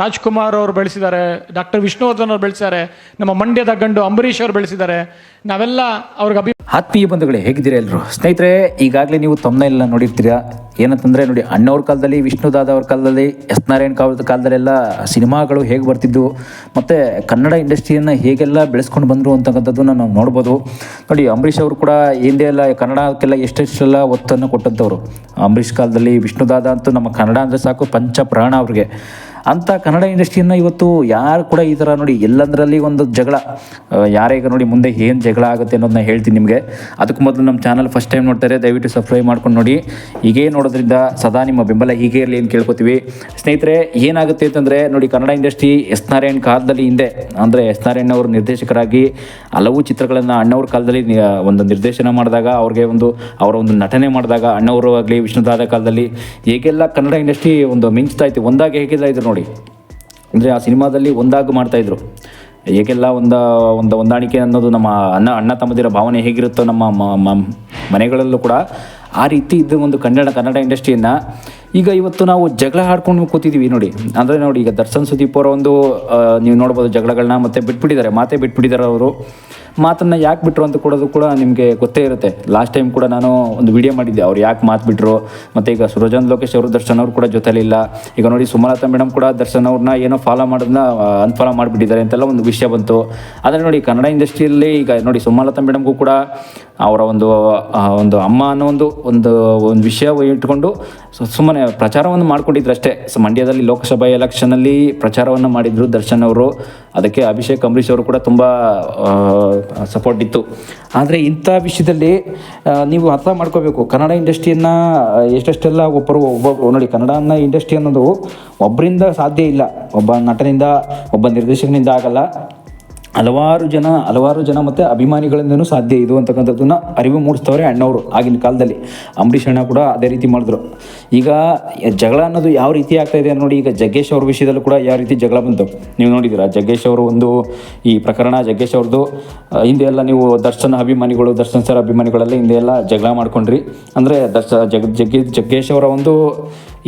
ರಾಜ್ಕುಮಾರ್ ಅವರು ಬೆಳೆಸಿದ್ದಾರೆ, ಡಾಕ್ಟರ್ ವಿಷ್ಣುವರ್ಧನ್ ಅವರು ಬೆಳೆಸಿದ್ದಾರೆ, ನಮ್ಮ ಮಂಡ್ಯದ ಗಂಡು ಅಂಬರೀಷ್ ಅವರು ಬೆಳೆಸಿದ್ದಾರೆ. ನಾವೆಲ್ಲ ಅವ್ರಿಗೆ ಅಭಿ ಆತ್ಮೀಯ ಬಂಧುಗಳೇ, ಹೇಗಿದ್ದೀರಾ ಎಲ್ಲರೂ? ಸ್ನೇಹಿತರೆ, ಈಗಾಗಲೇ ನೀವು ತಮ್ಮನೆಲ್ಲ ನೋಡಿರ್ತೀರಾ? ಏನಂತಂದರೆ, ನೋಡಿ, ಅಣ್ಣವ್ರ ಕಾಲದಲ್ಲಿ, ವಿಷ್ಣುದಾದ ಅವ್ರ ಕಾಲದಲ್ಲಿ, ಎಸ್ ನಾರಾಯಣ್ ಕಾಲದ ಕಾಲದಲ್ಲೆಲ್ಲ ಸಿನಿಮಾಗಳು ಹೇಗೆ ಬರ್ತಿದ್ವು, ಮತ್ತು ಕನ್ನಡ ಇಂಡಸ್ಟ್ರಿಯನ್ನು ಹೇಗೆಲ್ಲ ಬೆಳೆಸ್ಕೊಂಡು ಬಂದರು ಅಂತಕ್ಕಂಥದ್ದನ್ನು ನಾವು ನೋಡ್ಬೋದು. ನೋಡಿ, ಅಂಬರೀಷ್ ಅವರು ಕೂಡ ಹಿಂದೆ ಎಲ್ಲ ಕನ್ನಡಕ್ಕೆಲ್ಲ ಎಷ್ಟೆಷ್ಟೆಲ್ಲ ಒತ್ತನ್ನು ಕೊಟ್ಟಂಥವ್ರು. ಅಂಬರೀಷ್ ಕಾಲದಲ್ಲಿ ವಿಷ್ಣುದಾದ ಅಂತೂ ನಮ್ಮ ಕನ್ನಡ ಅಂದರೆ ಸಾಕು ಪಂಚ ಪ್ರಾಣ ಅವ್ರಿಗೆ. ಅಂಥ ಕನ್ನಡ ಇಂಡಸ್ಟ್ರಿಯನ್ನು ಇವತ್ತು ಯಾರು ಕೂಡ ಈ ಥರ ನೋಡಿ ಎಲ್ಲಂದರಲ್ಲಿ ಒಂದು ಜಗಳ ಯಾರೇ ನೋಡಿ ಮುಂದೆ ಏನು ಜಗಳ ಆಗುತ್ತೆ ಅನ್ನೋದನ್ನ ಹೇಳ್ತೀನಿ ನಿಮಗೆ. ಅದಕ್ಕೆ ಮೊದಲು ನಮ್ಮ ಚಾನಲ್ ಫಸ್ಟ್ ಟೈಮ್ ನೋಡ್ತಾರೆ, ದಯವಿಟ್ಟು ಸಬ್ಸ್ಕ್ರೈಬ್ ಮಾಡ್ಕೊಂಡು ನೋಡಿ. ಹೀಗೆ ನೋಡೋದ್ರಿಂದ ಸದಾ ನಿಮ್ಮ ಬೆಂಬಲ ಹೀಗೆ ಇರಲಿ ಅಂತ ಕೇಳ್ಕೊತೀವಿ. ಸ್ನೇಹಿತರೆ, ಏನಾಗುತ್ತೆ ಅಂತಂದರೆ ನೋಡಿ ಕನ್ನಡ ಇಂಡಸ್ಟ್ರಿ ಎಸ್ ನಾರಾಯಣ್ ಕಾಲದಲ್ಲಿ ಹಿಂದೆ, ಅಂದರೆ ಎಸ್ ನಾರಾಯಣ್ ಅವರು ನಿರ್ದೇಶಕರಾಗಿ ಹಲವು ಚಿತ್ರಗಳನ್ನು ಅಣ್ಣವ್ರ ಕಾಲದಲ್ಲಿ ಒಂದು ನಿರ್ದೇಶನ ಮಾಡಿದಾಗ, ಅವ್ರಿಗೆ ಒಂದು, ಅವರ ಒಂದು ನಟನೆ ಮಾಡಿದಾಗ, ಅಣ್ಣವರು ಆಗಲಿ, ವಿಷ್ಣುದಾದ ಕಾಲದಲ್ಲಿ ಹೇಗೆಲ್ಲ ಕನ್ನಡ ಇಂಡಸ್ಟ್ರಿ ಒಂದು ಮಿಂಚ್ತಾ ಇತ್ತು. ಒಂದಾಗಿ ಹೇಗೆಲ್ಲ ಇದ್ರು ನೋಡಿ. ಅಂದರೆ ಆ ಸಿನಿಮಾದಲ್ಲಿ ಒಂದಾಗಿ ಮಾಡ್ತಾಯಿದ್ರು ಹೇಗೆಲ್ಲ ಒಂದು ಒಂದು ಹೊಂದಾಣಿಕೆ ಅನ್ನೋದು ನಮ್ಮ ಅಣ್ಣ ಅಣ್ಣ ತಮ್ಮದಿರ ಭಾವನೆ ಹೇಗಿರುತ್ತೋ ನಮ್ಮ ಮನೆಗಳಲ್ಲೂ ಕೂಡ ಆ ರೀತಿ ಇದ್ದ ಒಂದು ಕನ್ನಡ ಕನ್ನಡ ಇಂಡಸ್ಟ್ರಿಯನ್ನು ಈಗ ಇವತ್ತು ನಾವು ಜಗಳ ಆಡ್ಕೊಂಡು ಕೂತಿದ್ದೀವಿ ನೋಡಿ. ಅಂದರೆ ನೋಡಿ, ಈಗ ದರ್ಶನ್ ಸುದೀಪ್ ಅವರ ಒಂದು ನೀವು ನೋಡ್ಬೋದು ಜಗಳಗಳನ್ನ ಮತ್ತೆ ಬಿಟ್ಬಿಟ್ಟಿದ್ದಾರೆ. ಮಾತೇ ಬಿಟ್ಬಿಟ್ಟಿದ್ದಾರೆ ಅವರು. ಮಾತನ್ನು ಯಾಕೆ ಬಿಟ್ಟರು ಅಂತ ಕೊಡೋದು ಕೂಡ ನಿಮಗೆ ಗೊತ್ತೇ ಇರುತ್ತೆ. ಲಾಸ್ಟ್ ಟೈಮ್ ಕೂಡ ನಾನು ಒಂದು ವಿಡಿಯೋ ಮಾಡಿದ್ದೆ. ಅವ್ರು ಯಾಕೆ ಮಾತು ಬಿಟ್ಟರು ಮತ್ತು ಈಗ ಸುರಜನ್ ಲೋಕೇಶ್ ಅವರು, ದರ್ಶನ್ ಅವರು ಕೂಡ ಜೊತೆಲಿಲ್ಲ. ಈಗ ನೋಡಿ ಸುಮಲತಾ ಮೇಡಮ್ ಕೂಡ ದರ್ಶನ್ ಅವ್ರನ್ನ ಏನೋ ಫಾಲೋ ಮಾಡೋದನ್ನ ಅನ್ಫಾಲೋ ಮಾಡಿಬಿಟ್ಟಿದ್ದಾರೆ ಅಂತೆಲ್ಲ ಒಂದು ವಿಷಯ ಬಂತು. ಆದರೆ ನೋಡಿ ಕನ್ನಡ ಇಂಡಸ್ಟ್ರಿಯಲ್ಲಿ ಈಗ ನೋಡಿ ಸುಮಲತಾ ಮೇಡಮ್ಗೂ ಕೂಡ ಅವರ ಒಂದು ಒಂದು ಅಮ್ಮ ಅನ್ನೋ ಒಂದು ಒಂದು ಒಂದು ವಿಷಯ ಇಟ್ಕೊಂಡು ಸುಮ್ಮನೆ ಪ್ರಚಾರವನ್ನು ಮಾಡ್ಕೊಂಡಿದ್ರು ಅಷ್ಟೇ ಸೊ, ಮಂಡ್ಯದಲ್ಲಿ ಲೋಕಸಭಾ ಎಲೆಕ್ಷನಲ್ಲಿ ಪ್ರಚಾರವನ್ನು ಮಾಡಿದ್ರು ದರ್ಶನ್ ಅವರು. ಅದಕ್ಕೆ ಅಭಿಷೇಕ್ ಅಂಬರೀಷ್ ಅವರು ಕೂಡ ತುಂಬ ಸಪೋರ್ಟ್ ಇತ್ತು. ಆದರೆ ಇಂಥ ವಿಷಯದಲ್ಲಿ ನೀವು ಅರ್ಥ ಮಾಡ್ಕೋಬೇಕು. ಕನ್ನಡ ಇಂಡಸ್ಟ್ರಿಯನ್ನು, ಎಷ್ಟೆಷ್ಟೆಲ್ಲ ಒಬ್ಬರು, ಒಬ್ಬ, ನೋಡಿ, ಕನ್ನಡ ಅನ್ನ ಇಂಡಸ್ಟ್ರಿ ಅನ್ನೋದು ಒಬ್ಬರಿಂದ ಸಾಧ್ಯ ಇಲ್ಲ. ಒಬ್ಬ ನಟನಿಂದ, ಒಬ್ಬ ನಿರ್ದೇಶಕನಿಂದ ಆಗಲ್ಲ. ಹಲವಾರು ಜನ ಹಲವಾರು ಜನ ಮತ್ತು ಅಭಿಮಾನಿಗಳಿಂದನೂ ಸಾಧ್ಯ ಇದು ಅಂತಕ್ಕಂಥದ್ದನ್ನ ಅರಿವು ಮೂಡಿಸ್ತವ್ರೆ ಅಣ್ಣವರು ಆಗಿನ ಕಾಲದಲ್ಲಿ. ಅಂಬರೀಷ್ ಅಣ್ಣ ಕೂಡ ಅದೇ ರೀತಿ ಮಾಡಿದ್ರು. ಈಗ ಜಗಳ ಅನ್ನೋದು ಯಾವ ರೀತಿ ಆಗ್ತಾ ಇದೆ ನೋಡಿ, ಈಗ ಜಗ್ಗೇಶ್ ಅವ್ರ ವಿಷಯದಲ್ಲೂ ಕೂಡ ಯಾವ ರೀತಿ ಜಗಳ ಬಂತು. ನೀವು ನೋಡಿದ್ದೀರಾ, ಜಗ್ಗೇಶ್ ಅವರು ಒಂದು ಈ ಪ್ರಕರಣ, ಜಗ್ಗೇಶ್ ಅವ್ರದ್ದು ಹಿಂದೆ ಎಲ್ಲ ನೀವು ದರ್ಶನ ಅಭಿಮಾನಿಗಳು, ದರ್ಶನ್ ಸರ್ ಅಭಿಮಾನಿಗಳೆಲ್ಲ ಹಿಂದೆ ಎಲ್ಲ ಜಗಳ ಮಾಡ್ಕೊಂಡ್ರಿ. ಅಂದರೆ ದರ್ಶ, ಜಗ್ ಜಗ್ಗಿ ಜಗ್ಗೇಶ್ ಅವರ ಒಂದು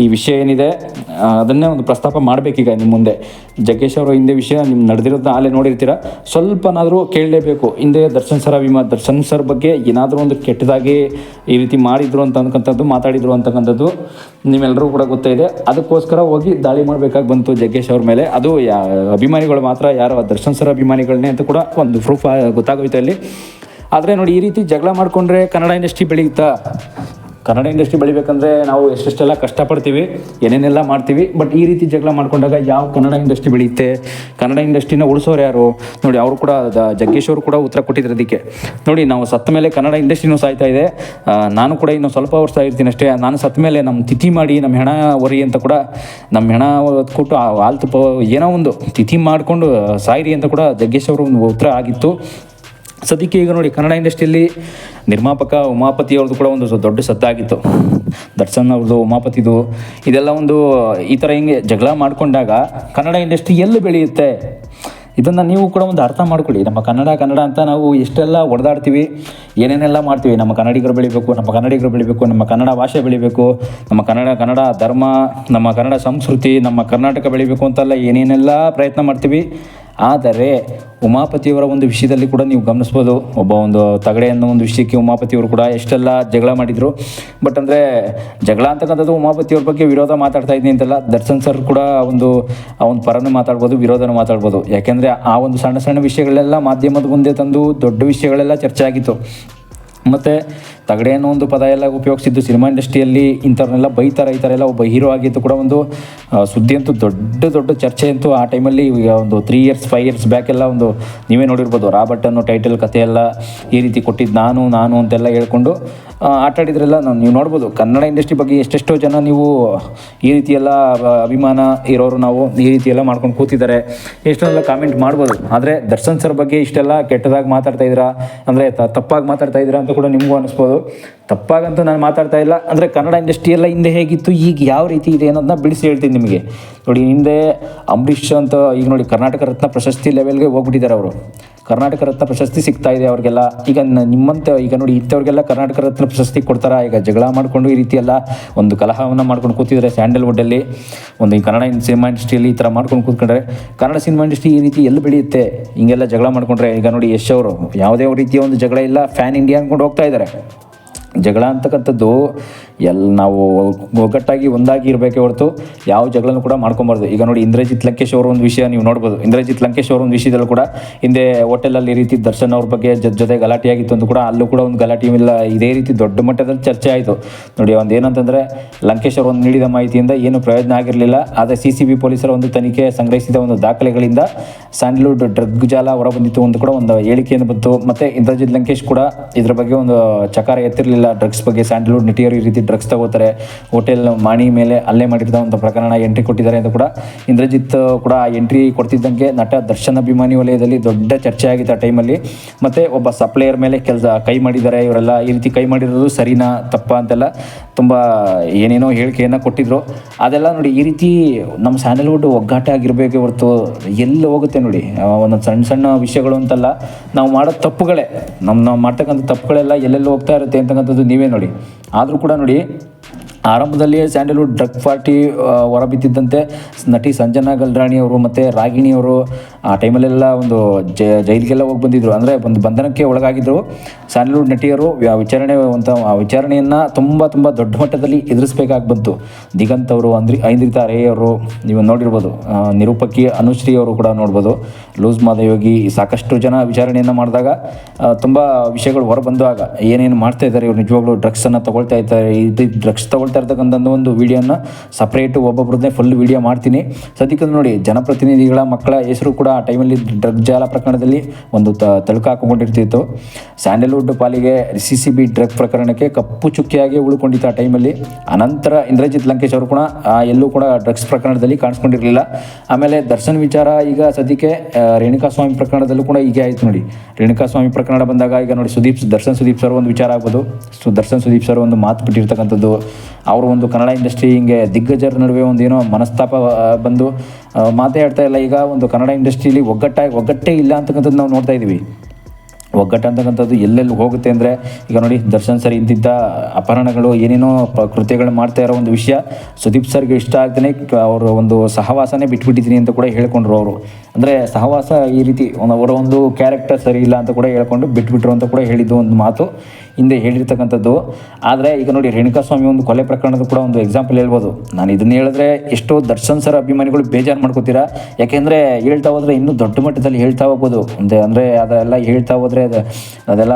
ಈ ವಿಷಯ ಏನಿದೆ ಅದನ್ನೇ ಒಂದು ಪ್ರಸ್ತಾಪ ಮಾಡಬೇಕೀಗ ನಿಮ್ಮ ಮುಂದೆ. ಜಗ್ಗೇಶ್ ಅವರ ಹಿಂದೆ ವಿಷಯ ನಿಮ್ಮ ನಡೆದಿರೋದನ್ನ ಆಲೇ ನೋಡಿರ್ತೀರ. ಸ್ವಲ್ಪನಾದರೂ ಕೇಳಲೇಬೇಕು. ಹಿಂದೆ ದರ್ಶನ್ ಸರ್ ಅಭಿಮಾ, ದರ್ಶನ್ ಸರ್ ಬಗ್ಗೆ ಏನಾದರೂ ಒಂದು ಕೆಟ್ಟದಾಗಿ ಈ ರೀತಿ ಮಾಡಿದ್ರು ಅಂತ ಅಂತಕ್ಕಂಥದ್ದು ಮಾತಾಡಿದ್ರು ಅಂತಕ್ಕಂಥದ್ದು ನಿಮ್ಮೆಲ್ಲರೂ ಕೂಡ ಗೊತ್ತೇ ಅದಕ್ಕೋಸ್ಕರ ಹೋಗಿ ದಾಳಿ ಮಾಡಬೇಕಾಗಿ ಬಂತು ಜಗ್ಗೇಶ್ ಅವ್ರ ಮೇಲೆ. ಅದು ಯಾ, ಅಭಿಮಾನಿಗಳು ಮಾತ್ರ, ಯಾರು ದರ್ಶನ್ ಸರ್ ಅಭಿಮಾನಿಗಳನ್ನೇ ಅಂತ ಕೂಡ ಒಂದು ಪ್ರೂಫ್, ಗೊತ್ತಾಗೋಯ್ತು ಅಲ್ಲಿ. ಆದರೆ ನೋಡಿ, ಈ ರೀತಿ ಜಗಳ ಮಾಡಿಕೊಂಡ್ರೆ ಕನ್ನಡ ಇಂಡಸ್ಟ್ರಿ ಬೆಳೆಯುತ್ತಾ ಕನ್ನಡ ಇಂಡಸ್ಟ್ರಿ ಬೆಳಿಬೇಕಂದ್ರೆ ನಾವು ಎಷ್ಟೆಷ್ಟೆಲ್ಲ ಕಷ್ಟಪಡ್ತೀವಿ, ಏನೇನೆಲ್ಲ ಮಾಡ್ತೀವಿ ಬಟ್ ಈ ರೀತಿ ಜಗಳ ಮಾಡ್ಕೊಂಡಾಗ ಯಾವ ಕನ್ನಡ ಇಂಡಸ್ಟ್ರಿ ಬೆಳೆಯುತ್ತೆ? ಕನ್ನಡ ಇಂಡಸ್ಟ್ರಿನ ಉಳಿಸೋರು ಯಾರು? ನೋಡಿ, ಅವರು ಕೂಡ ಜಗ್ಗೇಶ್ ಅವರು ಕೂಡ ಉತ್ತರ ಕೊಟ್ಟಿದ್ರು ಅದಕ್ಕೆ. ನೋಡಿ, ನಾವು ಸತ್ತ ಮೇಲೆ ಕನ್ನಡ ಇಂಡಸ್ಟ್ರಿನೂ ಸಾಯ್ತಾ ಇದೆ. ನಾನು ಕೂಡ ಇನ್ನು ಸ್ವಲ್ಪ ವರ್ಷ ಇರ್ತೀನಿ ಅಷ್ಟೇ. ನಾನು ಸತ್ತ ಮೇಲೆ ನಮ್ಮ ತಿಥಿ ಮಾಡಿ ನಮ್ಮ ಹೆಣ ಒರಿ ಅಂತ ಕೂಡ ನಮ್ಮ ಹೆಣ ಕೊಟ್ಟು ಆಲ್ತು ಏನೋ ಒಂದು ತಿಥಿ ಮಾಡಿಕೊಂಡು ಸಾಯಿರಿ ಅಂತ ಕೂಡ ಜಗ್ಗೇಶ್ ಅವರು ಒಂದು ಉತ್ತರ ಆಗಿತ್ತು. ಸದ್ಯಕ್ಕೆ ಈಗ ನೋಡಿ ಕನ್ನಡ ಇಂಡಸ್ಟ್ರಿಯಲ್ಲಿ ನಿರ್ಮಾಪಕ ಉಮಾಪತಿ ಅವ್ರದ್ದು ಕೂಡ ಒಂದು ದೊಡ್ಡ ಸದ್ದಾಗಿತ್ತು. ದರ್ಶನ್ ಅವ್ರದ್ದು, ಉಮಾಪತಿದು, ಇದೆಲ್ಲ ಒಂದು ಈ ಥರ ಹಿಂಗೆ ಜಗಳ ಮಾಡಿಕೊಂಡಾಗ ಕನ್ನಡ ಇಂಡಸ್ಟ್ರಿ ಎಲ್ಲಿ ಬೆಳೆಯುತ್ತೆ? ಇದನ್ನು ನೀವು ಕೂಡ ಒಂದು ಅರ್ಥ ಮಾಡ್ಕೊಳ್ಳಿ. ನಮ್ಮ ಕನ್ನಡ ಕನ್ನಡ ಅಂತ ನಾವು ಎಷ್ಟೆಲ್ಲ ಹೊಡೆದಾಡ್ತೀವಿ ಏನೇನೆಲ್ಲ ಮಾಡ್ತೀವಿ. ನಮ್ಮ ಕನ್ನಡಿಗರು ಬೆಳಿಬೇಕು, ನಮ್ಮ ಕನ್ನಡಿಗರು ಬೆಳಿಬೇಕು, ನಮ್ಮ ಕನ್ನಡ ಭಾಷೆ ಬೆಳಿಬೇಕು, ನಮ್ಮ ಕನ್ನಡ ಕನ್ನಡ ಧರ್ಮ, ನಮ್ಮ ಕನ್ನಡ ಸಂಸ್ಕೃತಿ, ನಮ್ಮ ಕರ್ನಾಟಕ ಬೆಳಿಬೇಕು ಅಂತೆಲ್ಲ ಏನೇನೆಲ್ಲ ಪ್ರಯತ್ನ ಮಾಡ್ತೀವಿ. ಆದರೆ ಉಮಾಪತಿಯವರ ಒಂದು ವಿಷಯದಲ್ಲಿ ಕೂಡ ನೀವು ಗಮನಿಸ್ಬೋದು. ಒಬ್ಬ ಒಂದು ತಗಡೆ ಅನ್ನೋ ಒಂದು ವಿಷಯಕ್ಕೆ ಉಮಾಪತಿಯವರು ಕೂಡ ಎಷ್ಟೆಲ್ಲ ಜಗಳ ಮಾಡಿದರು. ಬಟ್ ಅಂದರೆ ಜಗಳ ಅಂತಕ್ಕಂಥದ್ದು ಉಮಾಪತಿಯವ್ರ ಬಗ್ಗೆ ವಿರೋಧ ಮಾತಾಡ್ತಾ ಇದ್ದೀನಿ ಅಂತಲ್ಲ, ದರ್ಶನ್ ಸರ್ ಕೂಡ ಒಂದು, ಆ ಒಂದು ಪರನೂ ಮಾತಾಡ್ಬೋದು, ವಿರೋಧನೂ ಮಾತಾಡ್ಬೋದು. ಯಾಕೆಂದರೆ ಆ ಒಂದು ಸಣ್ಣ ಸಣ್ಣ ವಿಷಯಗಳೆಲ್ಲ ಮಾಧ್ಯಮದ ಮುಂದೆ ತಂದು ದೊಡ್ಡ ವಿಷಯಗಳೆಲ್ಲ ಚರ್ಚೆ ಆಗಿತ್ತು. ಮತ್ತು ತಗಡೆ ಅನ್ನೋ ಒಂದು ಪದ ಎಲ್ಲ ಉಪಯೋಗಿಸಿದ್ದು ಸಿನಿಮಾ ಇಂಡಸ್ಟ್ರಿಯಲ್ಲಿ ಇಂಥವ್ರನ್ನೆಲ್ಲ ಬೈತಾರೆ, ಈ ಥರ ಎಲ್ಲ ಒಬ್ಬ ಹೀರೋ ಆಗಿದ್ದು ಕೂಡ ಒಂದು ಸುದ್ದಿ ಅಂತೂ ದೊಡ್ಡ ದೊಡ್ಡ ಚರ್ಚೆ ಅಂತೂ ಆ ಟೈಮಲ್ಲಿ ಈಗ ಒಂದು three years five years back ಎಲ್ಲ ಒಂದು ನೀವೇ ನೋಡಿರ್ಬೋದು. ರಾಬರ್ಟ್ ಅನ್ನೋ ಟೈಟಲ್ ಕಥೆ ಎಲ್ಲ ಈ ರೀತಿ ಕೊಟ್ಟಿದ್ದು, ನಾನು ನಾನು ಅಂತೆಲ್ಲ ಹೇಳ್ಕೊಂಡು ಆಟಾಡಿದ್ರೆಲ್ಲ ನಾನು ನಾವು ನೋಡ್ಬೋದು. ಕನ್ನಡ ಇಂಡಸ್ಟ್ರಿ ಬಗ್ಗೆ ಎಷ್ಟೆಷ್ಟೋ ಜನ ನೀವು ಈ ರೀತಿ ಎಲ್ಲ ಅಭಿಮಾನ ಇರೋರು ನಾವು ಈ ರೀತಿ ಎಲ್ಲ ಮಾಡ್ಕೊಂಡು ಕೂತಿದ್ದಾರೆ. ಎಷ್ಟೊಂದೆಲ್ಲ ಕಾಮೆಂಟ್ ಮಾಡ್ಬೋದು. ಆದರೆ ದರ್ಶನ್ ಸರ್ ಬಗ್ಗೆ ಇಷ್ಟೆಲ್ಲ ಕೆಟ್ಟದಾಗಿ ಮಾತಾಡ್ತಾ ಇದ್ದೀರಾ? ಅಂದರೆ ತಪ್ಪಾಗಿ ಮಾತಾಡ್ತಾ ಇದ್ದೀರಾ ಅಂತ ಕೂಡ ನಿಮಗೂ ಅನಿಸ್ಬೋದು. ತಪ್ಪಾಗಂತೂ ನಾನು ಮಾತಾಡ್ತಾ ಇಲ್ಲ. ಅಂದರೆ ಕನ್ನಡ ಇಂಡಸ್ಟ್ರಿ ಎಲ್ಲ ಹಿಂದೆ ಹೇಗಿತ್ತು, ಈಗ ಯಾವ ರೀತಿ ಇದೆ ಅನ್ನೋದನ್ನ ಬಿಡಿಸಿ ಹೇಳ್ತೀನಿ ನಿಮಗೆ. ನೋಡಿ, ಹಿಂದೆ ಅಂಬರೀಷ್ ಅಂತ, ಈಗ ನೋಡಿ ಕರ್ನಾಟಕ ರತ್ನ ಪ್ರಶಸ್ತಿ ಲೆವೆಲ್ಗೆ ಹೋಗ್ಬಿಟ್ಟಿದ್ದಾರೆ ಅವರು. ಕರ್ನಾಟಕ ರತ್ನ ಪ್ರಶಸ್ತಿ ಸಿಗ್ತಾ ಇದೆ ಅವ್ರಿಗೆಲ್ಲ. ಈಗ ನಿಮ್ಮಂತ, ಈಗ ನೋಡಿ ಇಂಥವ್ರಿಗೆಲ್ಲ ಕರ್ನಾಟಕ ರತ್ನ ಪ್ರಶಸ್ತಿ ಕೊಡ್ತಾರ? ಈಗ ಜಗಳ ಮಾಡಿಕೊಂಡು ಈ ರೀತಿ ಎಲ್ಲ ಒಂದು ಕಲಹವನ್ನು ಮಾಡ್ಕೊಂಡು ಕೂತಿದ್ದಾರೆ ಸ್ಯಾಂಡಲ್ವುಡ್ಡಲ್ಲಿ ಒಂದು ಈ ಕನ್ನಡ ಸಿನಿಮಾ ಇಂಡಸ್ಟ್ರಿಯಲ್ಲಿ ಈ ಥರ ಮಾಡ್ಕೊಂಡು ಕೂತ್ಕೊಂಡ್ರೆ ಕನ್ನಡ ಸಿನಿಮಾ ಇಂಡಸ್ಟ್ರಿ ಈ ರೀತಿ ಎಲ್ಲಿ ಬೆಳೆಯುತ್ತೆ? ಹಿಂಗೆಲ್ಲ ಜಗಳ ಮಾಡ್ಕೊಂಡ್ರೆ ಈಗ ನೋಡಿ ಯಶ್ ಅವರು, ಯಾವುದೇ ರೀತಿಯ ಒಂದು ಜಗಳ ಇಲ್ಲ, ಫ್ಯಾನ್ ಇಂಡಿಯಾ ಅಂದ್ಕೊಂಡು ಹೋಗ್ತಾ ಇದ್ದಾರೆ. ಜಗಳ ಅಂತಕ್ಕಂಥದ್ದು ಎಲ್ ನಾವು ಒಗ್ಗಟ್ಟಾಗಿ ಒಂದಾಗಿ ಇರಬೇಕೇ ಹೊರತು ಯಾವ ಜಗಳನ್ನು ಕೂಡ ಮಾಡ್ಕೊಬಾರ್ದು. ಈಗ ನೋಡಿ ಇಂದ್ರಜಿತ್ ಲಂಕೇಶ್ ಅವರು ಒಂದು ವಿಷಯ ನೀವು ನೋಡ್ಬೋದು. ಇಂದ್ರಜಿತ್ ಲಂಕೇಶ್ ಅವರು ಒಂದು ವಿಷಯದಲ್ಲೂ ಕೂಡ ಹಿಂದೆ ಹೋಟೆಲಲ್ಲಿ ಈ ರೀತಿ ದರ್ಶನ್ ಅವ್ರ ಬಗ್ಗೆ ಜೊತೆ ಜೊತೆ ಗಲಾಟೆ ಆಗಿತ್ತು ಅಂತ ಕೂಡ ಅಲ್ಲೂ ಕೂಡ ಒಂದು ಗಲಾಟೆ ಇಲ್ಲ. ಇದೇ ರೀತಿ ದೊಡ್ಡ ಮಟ್ಟದಲ್ಲಿ ಚರ್ಚೆ ಆಯಿತು. ನೋಡಿ ಒಂದು ಏನಂತಂದರೆ ಲಂಕೇಶ್ ಅವರು ಒಂದು ನೀಡಿದ ಮಾಹಿತಿಯಿಂದ ಏನು ಪ್ರಯೋಜನ ಆಗಿರಲಿಲ್ಲ. ಆದರೆ ಸಿ ಸಿ ಬಿ ಪೊಲೀಸರ ಒಂದು ತನಿಖೆ ಸಂಗ್ರಹಿಸಿದ ಒಂದು ದಾಖಲೆಗಳಿಂದ ಸ್ಯಾಂಡ್ಲ್ವುಡ್ ಡ್ರಗ್ ಜಾಲ ಹೊರಬಂದಿತ್ತು ಒಂದು ಕೂಡ ಒಂದು ಹೇಳಿಕೆಯನ್ನು ಬಂತು. ಮತ್ತು ಇಂದ್ರಜಿತ್ ಲಂಕೇಶ್ ಕೂಡ ಇದರ ಬಗ್ಗೆ ಒಂದು ಚಕಾರ ಎತ್ತಿರಲಿಲ್ಲ. ಡ್ರಗ್ಸ್ ಬಗ್ಗೆ ಸ್ಯಾಂಡಲ್ವುಡ್ ನಟಿಯರು ಈ ರೀತಿ ಡ್ರಗ್ಸ್ ತಗೋತಾರೆ ಹೋಟೆಲ್ ಮಾಣಿ ಮೇಲೆ ಅಲ್ಲೇ ಮಾಡಿರ್ತಕ್ಕಂಥ ಪ್ರಕರಣ ಎಂಟ್ರಿ ಕೊಟ್ಟಿದ್ದಾರೆ ಅಂತ ಕೂಡ ಇಂದ್ರಜಿತ್ ಕೂಡ ಆ ಎಂಟ್ರಿ ಕೊಡ್ತಿದ್ದಂಗೆ ನಟ ದರ್ಶನ್ ಅಭಿಮಾನಿ ವಲಯದಲ್ಲಿ ದೊಡ್ಡ ಚರ್ಚೆ ಆಗಿತ್ತು ಆ ಟೈಮಲ್ಲಿ ಮತ್ತು ಒಬ್ಬ ಸಪ್ಲೈಯರ್ ಮೇಲೆ ಕೆಲಸ ಕೈ ಮಾಡಿದ್ದಾರೆ, ಇವರೆಲ್ಲ ಈ ರೀತಿ ಕೈ ಮಾಡಿರೋದು ಸರಿನಾ, ತಪ್ಪ ಅಂತೆಲ್ಲ ತುಂಬ ಏನೇನೋ ಹೇಳಿಕೆಯನ್ನು ಕೊಟ್ಟಿದ್ರು. ಅದೆಲ್ಲ ನೋಡಿ ಈ ರೀತಿ ನಮ್ಮ ಸ್ಯಾಂಡಲ್ವುಡ್ ಒಗ್ಗಾಟ ಆಗಿರಬೇಕೇ ಹೊರತು ಎಲ್ಲಿ ಹೋಗುತ್ತೆ ನೋಡಿ. ಒಂದೊಂದು ಸಣ್ಣ ಸಣ್ಣ ವಿಷಯಗಳು ಅಂತಲ್ಲ, ನಾವು ಮಾಡೋ ತಪ್ಪುಗಳೇ. ನಮ್ಮ ನಾವು ಮಾಡ್ತಕ್ಕಂಥ ತಪ್ಪುಗಳೆಲ್ಲ ಎಲ್ಲೆಲ್ಲಿ ಹೋಗ್ತಾ ಇರುತ್ತೆ ಅಂತಕ್ಕಂಥದ್ದು ನೀವೇ ನೋಡಿ. ಆದರೂ ಕೂಡ ನೋಡಿ tadi ಆರಂಭದಲ್ಲಿಯೇ ಸ್ಯಾಂಡಲ್ವುಡ್ ಡ್ರಗ್ ಪಾರ್ಟಿ ಹೊರಬಿದ್ದಿದ್ದಂತೆ ನಟಿ ಸಂಜನಾ ಗಲ್ರಾಣಿ ಅವರು ಮತ್ತು ರಾಗಿಣಿ ಅವರು ಆ ಟೈಮಲ್ಲೆಲ್ಲ ಒಂದು ಜ, ಜೈಲಿಗೆಲ್ಲ ಹೋಗಿ ಬಂದಿದ್ರು. ಅಂದರೆ ಒಂದು ಬಂಧನಕ್ಕೆ ಒಳಗಾಗಿದ್ದರು ಸ್ಯಾಂಡಲ್ವುಡ್ ನಟಿಯರು ವಿಚಾರಣೆ ಅಂತ, ಆ ವಿಚಾರಣೆಯನ್ನು ತುಂಬ ತುಂಬ ದೊಡ್ಡ ಮಟ್ಟದಲ್ಲಿ ಎದುರಿಸಬೇಕಾಗಿ ಬಂತು. ದಿಗಂತ್ ಅವರು ಅಂದ್ರಿ, ಐಂದ್ರಿತಾ ರೇ ಅವರು ನೀವು ನೋಡಿರ್ಬೋದು. ನಿರೂಪಕಿ ಅನುಶ್ರೀ ಅವರು ಕೂಡ ನೋಡ್ಬೋದು. ಲೂಸ್ ಮಾದಯೋಗಿ ಸಾಕಷ್ಟು ಜನ ವಿಚಾರಣೆಯನ್ನು ಮಾಡಿದಾಗ ತುಂಬ ವಿಷಯಗಳು ಹೊರಬಂದಾಗ ಏನೇನು ಮಾಡ್ತಾ ಇದ್ದಾರೆ ಇವರು ನಿಜವಾಗ್ಲೂ ಡ್ರಗ್ಸನ್ನು ತಗೊಳ್ತಾ ಇದ್ದಾರೆ ಇದು ಡ್ರಗ್ಸ್ ತಗೊಳ್ತಾ ಇರ್ತಕ್ಕಂಥ ಒಂದು ವಿಡಿಯೋನ ಸಪ್ರೇಟು ಒಬ್ಬೊಬ್ರದ್ದೇ ಫುಲ್ ವಿಡಿಯೋ ಮಾಡ್ತೀನಿ. ಸದ್ಯಕ್ಕೆ ನೋಡಿ, ಜನಪ್ರತಿನಿಧಿಗಳ ಮಕ್ಕಳ ಹೆಸರು ಕೂಡ ಆ ಟೈಮಲ್ಲಿ ಡ್ರಗ್ ಜಾಲ ಪ್ರಕರಣದಲ್ಲಿ ಒಂದು ತ, ತಳುಕು ಹಾಕೊಂಡಿರ್ತಿತ್ತು ಸ್ಯಾಂಡಲ್ವುಡ್ ಪಾಲಿಗೆ ಸಿ ಸಿ ಬಿ ಡ್ರಗ್ ಪ್ರಕರಣಕ್ಕೆ ಕಪ್ಪು ಚುಕ್ಕಿಯಾಗಿ ಉಳ್ಕೊಂಡಿತ್ತು ಆ ಟೈಮಲ್ಲಿ ಅನಂತರ ಇಂದ್ರಜಿತ್ ಲಂಕೇಶ್ ಅವರು ಕೂಡ ಎಲ್ಲೂ ಕೂಡ ಡ್ರಗ್ಸ್ ಪ್ರಕರಣದಲ್ಲಿ ಕಾಣಿಸ್ಕೊಂಡಿರಲಿಲ್ಲ. ಆಮೇಲೆ ದರ್ಶನ್ ವಿಚಾರ ಈಗ ಸದ್ಯಕ್ಕೆ ರೇಣುಕಾ ಸ್ವಾಮಿ ಪ್ರಕರಣದಲ್ಲೂ ಕೂಡ ಹೀಗೆ ಆಯಿತು ನೋಡಿ. ರೇಣುಕಾ ಸ್ವಾಮಿ ಪ್ರಕರಣ ಬಂದಾಗ ಈಗ ನೋಡಿ ಸುದೀಪ್, ದರ್ಶನ್ ಸುದೀಪ್ ಸರ್ ಒಂದು ವಿಚಾರ ಆಗ್ಬೋದು. ಸೊ, ದರ್ಶನ್ ಸುದೀಪ್ ಸರ್ ಒಂದು ಮಾತು ಬಿಟ್ಟಿರ್ತಕ್ಕಂಥದ್ದು. ಅವರು ಒಂದು ಕನ್ನಡ ಇಂಡಸ್ಟ್ರಿ ಹಿಂಗೆ ದಿಗ್ಗಜರ ನಡುವೆ ಒಂದು ಏನೋ ಮನಸ್ತಾಪ ಬಂದು ಮಾತಾಡ್ತಾ ಇಲ್ಲ. ಈಗ ಒಂದು ಕನ್ನಡ ಇಂಡಸ್ಟ್ರೀಲಿ ಒಗ್ಗಟ್ಟಾಗಿ, ಒಗ್ಗಟ್ಟೇ ಇಲ್ಲ ಅಂತಕ್ಕಂಥದ್ದು ನಾವು ನೋಡ್ತಾ ಇದ್ದೀವಿ ಒಗ್ಗಟ್ಟು ಅಂತಕ್ಕಂಥದ್ದು ಎಲ್ಲೆಲ್ಲಿ ಹೋಗುತ್ತೆ ಅಂದರೆ, ಈಗ ನೋಡಿ ದರ್ಶನ್ ಸರ್ ಇಂತಿದ್ದ ಅಪಹರಣಗಳು, ಏನೇನೋ ಕೃತ್ಯಗಳು ಮಾಡ್ತಾ ಇರೋ ಒಂದು ವಿಷಯ ಸುದೀಪ್ ಸರ್ಗೆ ಇಷ್ಟ ಆಗ್ತಾನೆ ಅವರು ಒಂದು ಸಹವಾಸನೇ ಬಿಟ್ಬಿಟ್ಟಿದ್ದೀನಿ ಅಂತ ಕೂಡ ಹೇಳ್ಕೊಂಡ್ರು ಅವರು. ಅಂದರೆ ಸಹವಾಸ ಈ ರೀತಿ ಅವರ ಒಂದು ಕ್ಯಾರೆಕ್ಟರ್ ಸರಿ ಇಲ್ಲ ಅಂತ ಕೂಡ ಹೇಳ್ಕೊಂಡು ಬಿಟ್ಬಿಟ್ರು ಅಂತ ಕೂಡ ಹೇಳಿದ್ದು ಒಂದು ಮಾತು. ಹಿಂದೆ ಹೇಳಿರ್ತಕ್ಕಂಥದ್ದು. ಆದರೆ ಈಗ ನೋಡಿ ರೇಣುಕಾಸ್ವಾಮಿ ಒಂದು ಕೊಲೆ ಪ್ರಕರಣದ ಕೂಡ ಒಂದು ಎಕ್ಸಾಂಪಲ್ ಹೇಳ್ಬೋದು. ನಾನು ಇದನ್ನ ಹೇಳಿದ್ರೆ ಎಷ್ಟೋ ದರ್ಶನ್ ಸರ್ ಅಭಿಮಾನಿಗಳು ಬೇಜಾರು ಮಾಡ್ಕೋತೀರಾ? ಯಾಕೆಂದರೆ ಹೇಳ್ತಾ ಹೋದರೆ ಇನ್ನೂ ದೊಡ್ಡ ಮಟ್ಟದಲ್ಲಿ ಹೇಳ್ತಾ ಹೋಗ್ಬೋದು. ಅಂದರೆ ಅಂದರೆ ಅದೆಲ್ಲ ಹೇಳ್ತಾ ಹೋದರೆ ಅದು, ಅದೆಲ್ಲ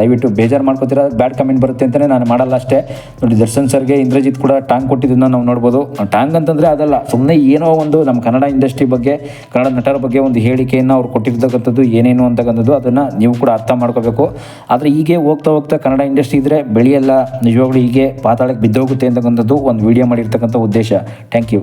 ದಯವಿಟ್ಟು ಬೇಜಾರು ಮಾಡ್ಕೋತೀರಾ? ಬ್ಯಾಡ್ ಕಮೆಂಟ್ ಬರುತ್ತೆ ಅಂತಲೇ ನಾನು ಮಾಡಲ್ಲ ಅಷ್ಟೇ. ನೋಡಿ ದರ್ಶನ್ ಸರ್ಗೆ ಇಂದ್ರಜಿತ್ ಕೂಡ ಟಾಂಗ್ ಕೊಟ್ಟಿದ್ದನ್ನು ನಾವು ನೋಡ್ಬೋದು. ಟಾಂಗ್ ಅಂತಂದರೆ ಅದಲ್ಲ ಸುಮ್ಮನೆ ಏನೋ ಒಂದು ನಮ್ಮ ಕನ್ನಡ ಇಂಡಸ್ಟ್ರಿ ಬಗ್ಗೆ, ಕನ್ನಡ ನಟರ ಬಗ್ಗೆ ಒಂದು ಹೇಳಿಕೆಯನ್ನು ಅವ್ರು ಕೊಟ್ಟಿರ್ತಕ್ಕಂಥದ್ದು ಏನೇನು ಅಂತಕ್ಕಂಥದ್ದು ಅದನ್ನು ನೀವು ಕೂಡ ಅರ್ಥ ಮಾಡ್ಕೋಬೇಕು. ಆದರೆ ಹೀಗೆ ಹೋಗ್ತಾ ಹೋಗ್ತಾ ಕನ್ನಡ ಇಂಡಸ್ಟ್ರಿ ಇದ್ದರೆ ಬೆಳೆಯೆಲ್ಲ. ನಿಜವಾಗ್ಲೂ ಹೀಗೆ ಪಾತಾಳಕ್ಕೆ ಬಿದ್ದೋಗುತ್ತೆ ಅಂತಕ್ಕಂಥದ್ದು ಒಂದು ವಿಡಿಯೋ ಮಾಡಿರ್ತಕ್ಕಂಥ ಉದ್ದೇಶ. Thank you